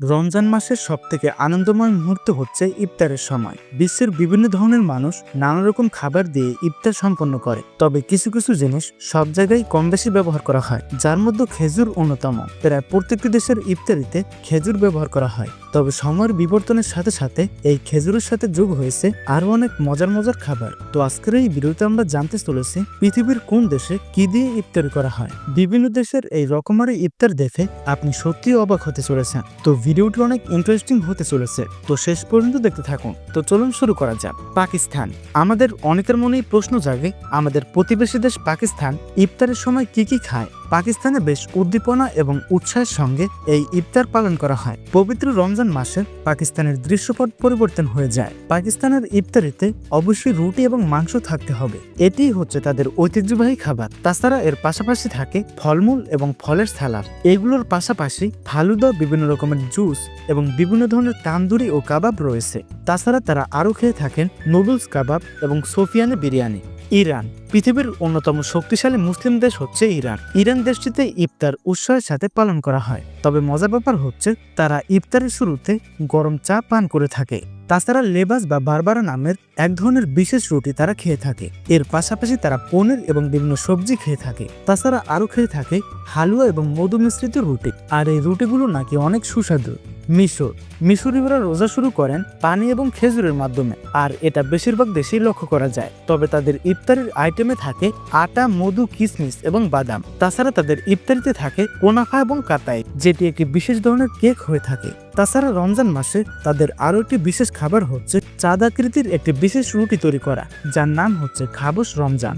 রমজান মাসের সব থেকে আনন্দময় মুহূর্ত হচ্ছে ইফতারের সময়। বিশ্বের বিভিন্ন ধরনের মানুষ নানা রকম খাবার দিয়ে ইফতার সম্পন্ন করে। তবে কিছু কিছু জিনিস সব জায়গায় কম বেশি ব্যবহার করা হয়, যার মধ্যে খেজুর অন্যতম। প্রায় প্রত্যেকটি দেশের ইফতারিতে খেজুর ব্যবহার করা হয়। তবে সময়ের বিবর্তনের সাথে সাথে এই খেজুরের সাথে যোগ হয়েছে আরও অনেক মজার মজার খাবার। তো আজকের এই ভিডিওতে আমরা জানতে চলেছি পৃথিবীর কোন দেশে কি দিয়ে ইফতারি করা হয়। বিভিন্ন দেশের এই রকমারি ইফতার দেখে আপনি সত্যিই অবাক হতে চলেছেন। তো ভিডিওটি অনেক ইন্টারেস্টিং হতে চলেছে। তো শেষ পর্যন্ত দেখতে থাকুন। তো চলুন শুরু করা যাক। পাকিস্তান। আমাদের অনেকের মনেই প্রশ্ন জাগে, আমাদের প্রতিবেশী দেশ পাকিস্তান ইফতারের সময় কি কি খায়? পাকিস্তানে বেশ উদ্দীপনা এবং উৎসাহের সঙ্গে এই ইফতার পালন করা হয়। পবিত্র রমজান মাসে পাকিস্তানের দৃশ্যপট পরিবর্তন হয়ে যায়। পাকিস্তানের ইফতারিতে অবশ্যই রুটি এবং মাংস থাকতে হবে। এটিই হচ্ছে তাদের ঐতিহ্যবাহী খাবার। তাছাড়া এর পাশাপাশি থাকে ফলমূল এবং ফলের সালাদ। এগুলোর পাশাপাশি ফালুদা, বিভিন্ন রকমের জুস এবং বিভিন্ন ধরনের তান্দুরি ও কাবাব রয়েছে। তাছাড়া তারা আরও খেয়ে থাকেন নুডলস কাবাব এবং সোফিয়ানে বিরিয়ানি। ইরান, পৃথিবীর অন্যতম শক্তিশালী মুসলিম দেশ হচ্ছে ইরান। ইরান দেশটিতে ইফতার উৎসাহের সাথে পালন করা হয়। তবে মজার ব্যাপার হচ্ছে, তারা ইফতারের শুরুতে গরম চা পান করে থাকে। তাছাড়া লেবাস বা বারবারা নামের এক ধরনের বিশেষ রুটি তারা খেয়ে থাকে। এর পাশাপাশি তারা পনির এবং বিভিন্ন সবজি খেয়ে থাকে। তাছাড়া আরও খেয়ে থাকে হালুয়া এবং মধু মিশ্রিত রুটি। আর এই রুটিগুলো নাকি অনেক সুস্বাদু। মিশর। মিশরীয়রা রোজা শুরু করেন পানি এবং খেজুরের মাধ্যমে। আর এটা বেশিরভাগ দেশেই লক্ষ্য করা যায়। তবে তাদের ইফতারির আইটেমে থাকে আটা, মধু কিশমিশ এবং বাদাম। তাছাড়া তাদের ইফতারিতে থাকে কোনাফা এবং কাতাই, যেটি একটি বিশেষ ধরনের কেক হয়ে থাকে। তাছাড়া রমজান মাসে তাদের আরও একটি বিশেষ খাবার হচ্ছে চাঁদাকৃতির একটি বিশেষ রুটি তৈরি করা যার নাম হচ্ছে খাবস রমজান।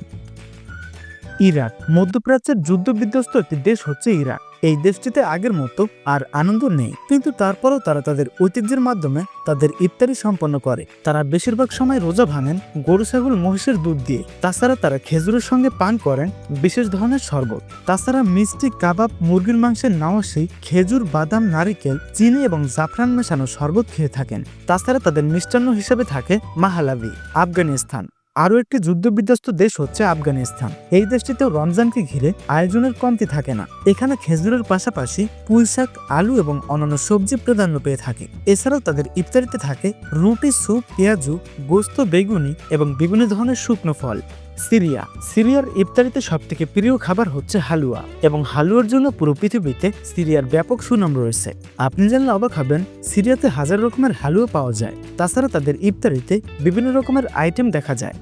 ইরাক। মধ্যপ্রাচ্যের যুদ্ধ বিধ্বস্ত একটি দেশ হচ্ছে ইরাক। এই দেশটিতে আগের মতো আর আনন্দ নেই। কিন্তু তারপরও তারা তাদের ঐতিহ্যের মাধ্যমে তাদের ইফতারি সম্পন্ন করে। তারা বেশিরভাগ সময় রোজা ভাঙেন, গরু, ছাগল, মহিষের দুধ দিয়ে। তাছাড়া তারা খেজুরের সঙ্গে পান করেন বিশেষ ধরনের শরবত। তাছাড়া মিষ্টি, কাবাব, মুরগির মাংসের নাওয়াশি, খেজুর, বাদাম, নারিকেল, চিনি এবং জাফরান মেশানো শরবত খেয়ে থাকেন। তাছাড়া তাদের মিষ্টান্ন হিসেবে থাকে মাহালাভি, আফগানিস্তান। আরও একটি যুদ্ধবিধ্বস্ত দেশ হচ্ছে আফগানিস্তান। এই দেশটিতেও রমজানকে ঘিরে আয়োজনের কমতি থাকে না। এখানে খেজুরের পাশাপাশি পুঁই শাক, আলু এবং অন্যান্য সবজি প্রাধান্য পেয়ে থাকে। এছাড়াও তাদের ইফতারিতে থাকে রুটি, স্যুপ, পেঁয়াজু, গোস্ত, বেগুনি এবং বিভিন্ন ধরনের শুকনো ফল। সিরিয়া। সিরিয়ার ইফতারিতে সবথেকে প্রিয় খাবার হচ্ছে হালুয়া এবং হালুয়ার জন্য পুরো পৃথিবীতে সিরিয়ার ব্যাপক সুনাম রয়েছে। আপনি জানলে অবাক হবেন, সিরিয়াতে হাজার রকমের হালুয়া পাওয়া যায়। তাছাড়া তাদের ইফতারিতে বিভিন্ন রকমের আইটেম দেখা যায়।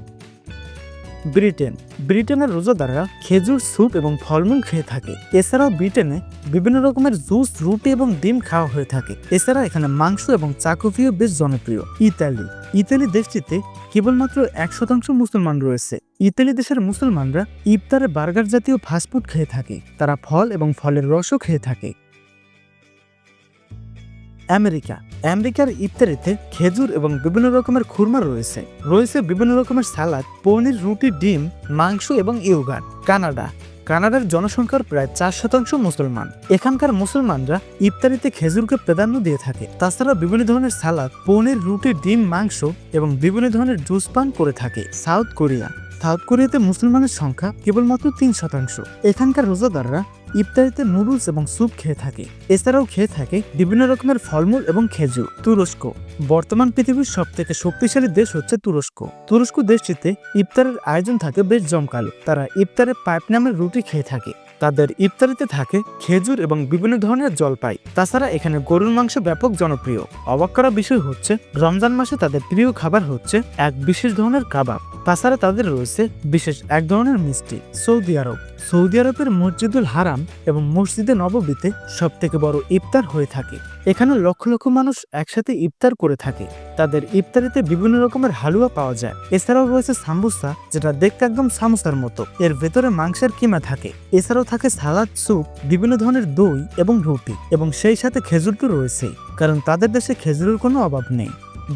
ব্রিটেন। ব্রিটেনের রোজাদাররা খেজুর, স্যুপ এবং ফলমূল খেয়ে থাকে। এছাড়াও ব্রিটেনে বিভিন্ন রকমের জুস, রুটি এবং ডিম খাওয়া হয়ে থাকে। এছাড়া এখানে মাংস এবং চাকফিও বেশ জনপ্রিয়। ইতালি। ইতালি দেশটিতে কেবলমাত্র এক শতাংশ মুসলমান রয়েছে। ইতালি দেশের মুসলমানরা ইফতারে বার্গার জাতীয় ফাস্টফুড খেয়ে থাকে। তারা ফল এবং ফলের রসও খেয়ে থাকে। আমেরিকা। আমেরিকার ইফতারিতে খেজুর এবং বিভিন্ন রকমের খুরমা রয়েছে। রয়েছে বিভিন্ন রকমের সালাদ, পনির, রুটি, ডিম, মাংস এবং ইউগার কানাডা। কানাডার জনসংখ্যার প্রায় চার শতাংশ মুসলমান। এখানকার মুসলমানরা ইফতারিতে খেজুরকে প্রাধান্য দিয়ে থাকে। তাছাড়া বিভিন্ন ধরনের সালাদ, পনির, রুটি, ডিম, মাংস এবং বিভিন্ন ধরনের জুস পান করে থাকে। South Korea. সাউথ কোরিয়াতে মুসলমানের সংখ্যা কেবলমাত্র তিন শতাংশ। এখানকার রোজাদাররা ইফতারিতে নুডলস এবং স্যুপ খেয়ে থাকে। এছাড়াও খেয়ে থাকে বিভিন্ন রকমের ফলমূল এবং খেজুর। তুরস্ক। বর্তমান পৃথিবীর সব থেকে শক্তিশালী দেশ হচ্ছে তুরস্ক। তুরস্ক দেশটিতে ইফতারের আয়োজন থাকে বেশ জমকালো। তারা ইফতারে পাইপ নামের রুটি খেয়ে থাকে। তাদের ইফতারিতে থাকে খেজুর এবং বিভিন্ন ধরনের জলপাই তাছাড়া এখানে গরুর মাংস ব্যাপক জনপ্রিয়। অবাক করা বিষয় হচ্ছে, রমজান মাসে তাদের প্রিয় খাবার হচ্ছে এক বিশেষ ধরনের কাবাব। তাছাড়া তাদের রয়েছে বিশেষ এক ধরনের মিষ্টি, সৌদি আরব। সৌদি আরবের মসজিদুল হারাম এবং মসজিদে নববীতে সব থেকে বড় ইফতার হয়ে থাকে। এখানে লক্ষ লক্ষ মানুষ একসাথে ইফতার করে থাকে। তাদের ইফতারিতে বিভিন্ন রকমের হালুয়া পাওয়া যায়। এছাড়াও রয়েছে সাম্বুসা যেটা দেখতে একদম সামোসার মতো। এর ভেতরে মাংসের কিমা থাকে। এছাড়াও থাকে সালাদ, স্যুপ, বিভিন্ন ধরনের দই এবং রুটি। এবং সেই সাথে খেজুর তো কারণ তাদের দেশে খেজুরের কোনো অভাব নেই।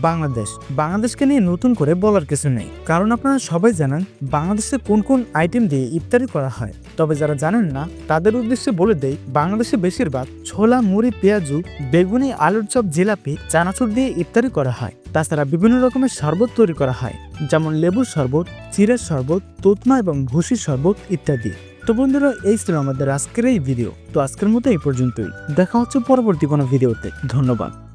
বাংলাদেশ। বাংলাদেশকে নিয়ে নতুন করে বলার কিছু নেই। কারণ আপনারা সবাই জানেন, বাংলাদেশে কোন কোন আইটেম দিয়ে ইফতারি করা হয়। তবে যারা জানেন না, তাদের উদ্দেশ্যে বলে দেই, বাংলাদেশে বেশিরভাগ ছোলা, মুড়ি, পেঁয়াজু, বেগুনি, আলুর চপ, জিলাপি, চানাচুর দিয়ে ইফতারি করা হয়। তাছাড়া বিভিন্ন রকমের শরবত তৈরি করা হয়। যেমন লেবুর শরবত চিরের শরবত, তোতমা এবং ভুসির শরবত ইত্যাদি। তো বন্ধুরা, এই ছিল আমাদের আজকের এই ভিডিও তো আজকের মতো এই পর্যন্তই। দেখা হচ্ছে পরবর্তী কোনো ভিডিওতে ধন্যবাদ।